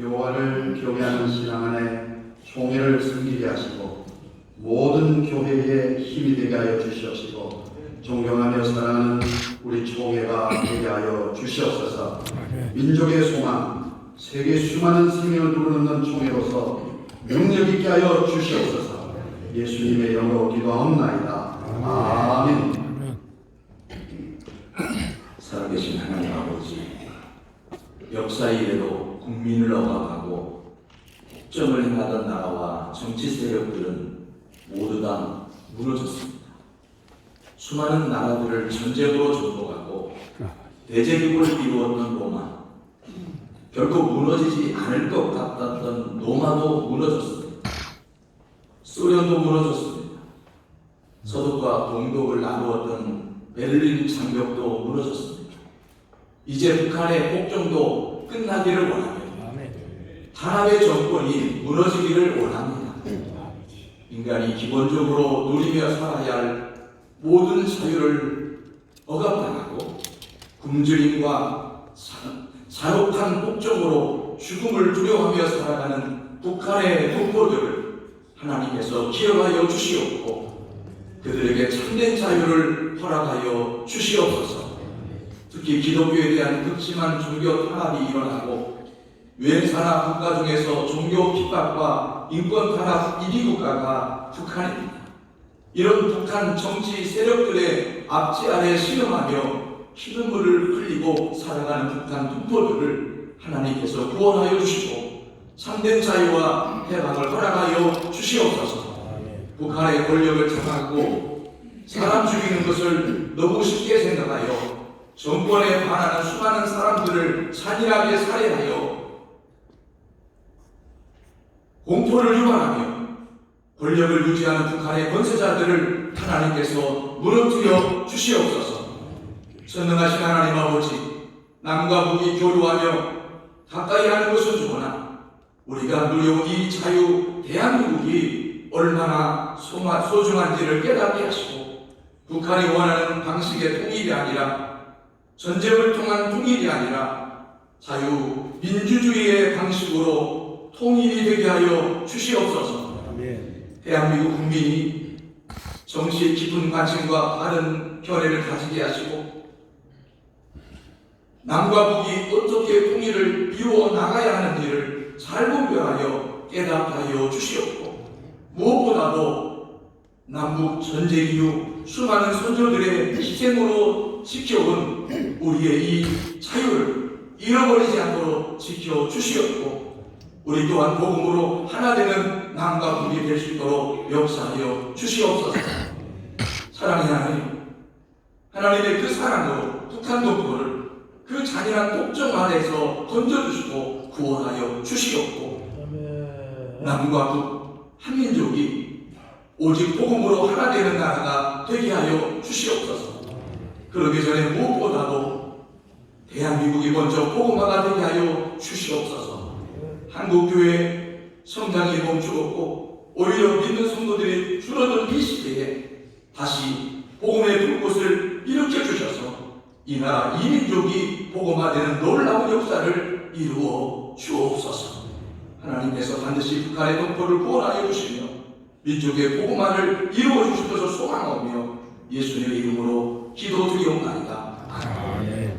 여호와를 경외하는 신앙 안에 총회를 섬기게 하시고 모든 교회에 힘이 되게 하여 주시옵시고 존경하며 사랑하는 우리 총회가 되게 하여 주시옵소서. 민족의 소망 세계 수많은 생명을 부르는 총회로서 능력 있게 하여 주시옵소서. 예수님의 이름으로 기도하옵나이다 아멘 살아계신 하나님 아버지, 역사 이래로 국민을 억압하고 국정을 행하던 나라와 정치 세력들은 모두 다 무너졌습니다. 수많은 나라들을 전쟁으로 정복하고 대제국을 이루었던 로마, 결코 무너지지 않을 것 같았던 로마도 무너졌습니다. 소련도 무너졌습니다. 서독과 동독을 나누었던 베를린 장벽도 무너졌습니다. 이제 북한의 폭정도 끝나기를 원하며 탄압의 정권이 무너지기를 원합니다. 인간이 기본적으로 누리며 살아야 할 모든 자유를 억압당하고 굶주림과 사- 잔혹한 폭정으로 죽음을 두려워하며 살아가는 북한의 동포들을 하나님께서 기억하여 주시옵고 그들에게 참된 자유를 허락하여 주시옵소서. 특히 기독교에 대한 극심한 종교 탄압이 일어나고 유엔사나 국가 중에서 종교 핍박과 인권 탄압 1위 국가가 북한입니다. 이런 북한 정치 세력들의 압제 아래 신음하며 피눈물을 흘리고 살아가는 북한 동포들을 하나님께서 구원하여 주시고 참된 자유와 해방을 허락하여 주시옵소서. 북한의 권력을 장악하고 사람 죽이는 것을 너무 쉽게 생각하여 정권에 반하는 수많은 사람들을 잔인하게 살해하여 공포를 유발하며 권력을 유지하는 북한의 권세자들을 하나님께서 무너뜨려 주시옵소서. 전능하신 하나님 아버지, 남과 북이 교류하며 가까이 하는 것은 좋으나 우리가 누려온 이 자유 대한민국이 얼마나 소중한지를 깨닫게 하시고 북한이 원하는 방식의 통일이 아니라 전쟁을 통한 통일이 아니라 자유 민주주의의 방식으로 통일이 되게 하여 주시옵소서. 대한민국 국민이 정치의 깊은 관심과 바른 견해를 가지게 하시고 남과 북이 어떻게 통일을 이루어 나가야 하는 일을 잘 분별하여 깨닫하여 주시옵고 무엇보다도 남북 전쟁 이후 수많은 선조들의 희생으로 지켜온 우리의 이 자유를 잃어버리지 않도록 지켜 주시옵고 우리 또한 복음으로 하나 되는 남과 북이 될 수 있도록 역사하여 주시옵소서. 사랑의 하나님, 하나님의 그 사랑으로 북한 동포를 그 잔인한 독점 아래에서 건져주시고 구원하여 주시옵고 남과 북 한민족이 오직 복음으로 하나 되는 나라가 되게 하여 주시옵소서. 그러기 전에 무엇보다도 대한민국이 먼저 복음화가 되게 하여 주시옵소서. 한국교회 성장이 멈추었고 오히려 믿는 성도들이 줄어든 이 시대에 다시 복음의 불꽃을 일으켜 주셔서 이 나라 이민족이 복음화되는 놀라운 역사를 이루어 주옵소서. 하나님께서 반드시 북한의 동포를 구원하여 주시며 민족의 복음화를 이루어 주실 것을 소망하며 예수님의 이름으로 기도드리옵나이다. 아멘.